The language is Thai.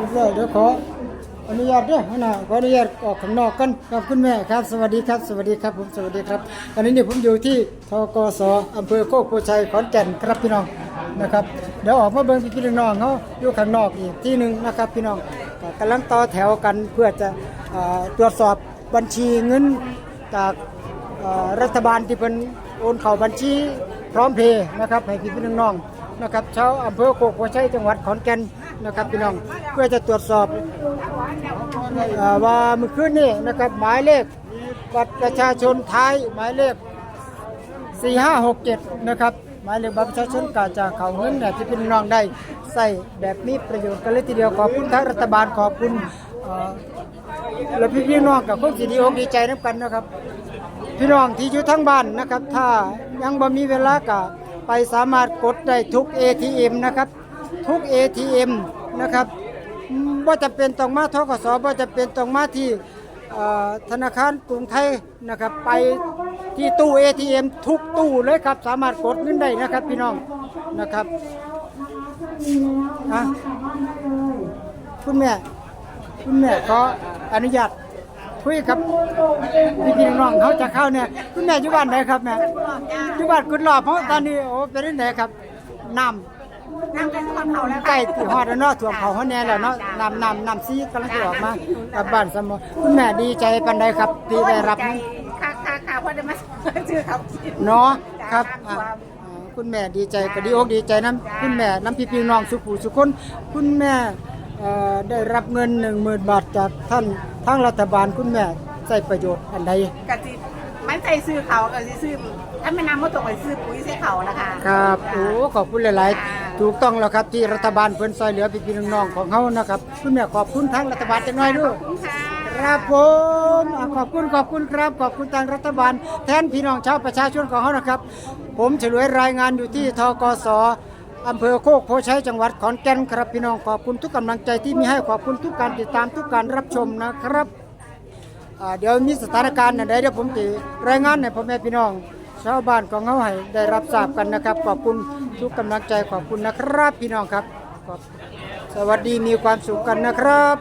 รียบร้อยเดี๋ยวขออนุญาตด้วยนะขออนุญาตออกข้างนอกกันครับคุณแม่ครับ สวัสดีครับ สวัสดีครับผมสวัสดีครับตอนนี้เนี่ยผมอยู่ที่ทกสอำเภอโคกโพชัยขอนแก่นครับพี่น้องนะครับเดี๋ยวออกมาเบิ่งพี่น้องเขาอยู่ข้างนอกอีกที่หนึ่งนะครับพี่น้องกำลังต่อแถวกันเพื่อจะตรวจสอบบัญชีเงินจากรัฐบาลที่เป็นโอนเข้าบัญชีพร้อมเพย์นะครับให้พี่น้องนะครับชาวอำเภอโคกโพชัยจังหวัดขอนแก่น นะครับพี่น้องเพื่อจะตรวจสอบอว่าเมื่อคืนนี้นะครับหมายเลขบัตรประชาชนท้ายหมายเลข 4567 นะครับหมายเลขบัตรประชาชนกาจากเขาเงินเนี่ยที่พี่น้องได้ใส่แบบมีประโยชน์กันเลยทีเดียวขอบคุณทั้งรัฐบาลขอบคุณและพี่พี่น้องกับคนสีดีอกดีใจน้ำกันนะครับ พี่น้องที่อยู่ทั้งบ้านนะครับ ถ้ายังบ่มีเวลาก็ไปสามารถกดได้ทุก ATM นะครับ ทุก ATM นะครับอืมบ่จะเป็นต้องมาทกสบ่าจะเป็นต้องมาที่ธนาคารกรุงไทยนะครับไปที่ตู้ ATM ทุกตู้เลยครับสามารถกดเงินได้นะครับพี่น้องนะครับอะคุณแม่คุณแม่ขออนุญาตคุยกับพี่พี่น้องเขาจะเข้าเนี่ยคุณแม่อยู่บ้านไหนครับแม่อยู่บ้านกุดหลอบเพราะตอนนี้โอ้เป็นที่ไหนครับน้ำ นั่งกันทุกคนเขาแล้วำใกล้ที่ฮอดแล้วเนาะถ่วงเขาเขาแน่แล้วเนาะน้ำน้ำน้ำซีกำลังจะออกมากลับบ้านสมอคุณแม่ดีใจปันใดครับที่ได้รับใจค่ะค่ะค่ะเพราะได้มาชื่อเขากิน เนาะครับจ้าอ่าครับอ่าคุณแม่ดีใจก็ดีอกดีใจน้ำคุณแม่น้ำพี่พี่น้องสุขูสุขคนคุณแม่เอ่อได้รับเงินหนึ่งหมื่นบาทจากท่านทางรัฐบาลคุณแม่ใช้ประโยชน์อันใด กะจิมันใส่ซื้อเขากะจิซื้อถ้าไม่นำมาตกไปซื้อปุ๋ยใส่เขานะคะ ครับ โอ้ ขอบคุณหลายค่ะๆ ถูกต้องแล้วครับที่รัฐบาลเพิ่นซอยเหลือพี่พี่น้องๆของเขานะครับคุณแม่ขอบคุณทางรัฐบาลจังน้อยด้วยขอบคุณค่ะครับผมอะขอบคุณขอบคุณครับขอบคุณทางรัฐบาล แทนพี่น้องชาวประชาชนของเขานะครับ ผมเฉลยรายงานอยู่ที่ทกสอำเภอโคกโพชัยจังหวัดขอนแก่นครับพี่น้องขอบคุณทุกกำลังใจที่มีให้ขอบคุณทุกการติดตามทุกการรับชมนะครับอ่าเดี๋ยวมีสถานการณ์อันใดเดี๋ยวผมจะรายงานให้พ่อแม่พี่น้อง ชาวบ้านของเขาให้ได้รับทราบกันนะครับ ขอบคุณทุกกำลังใจขอบคุณนะครับพี่น้องครับขอบสวัสดีมีความสุขกันนะครับ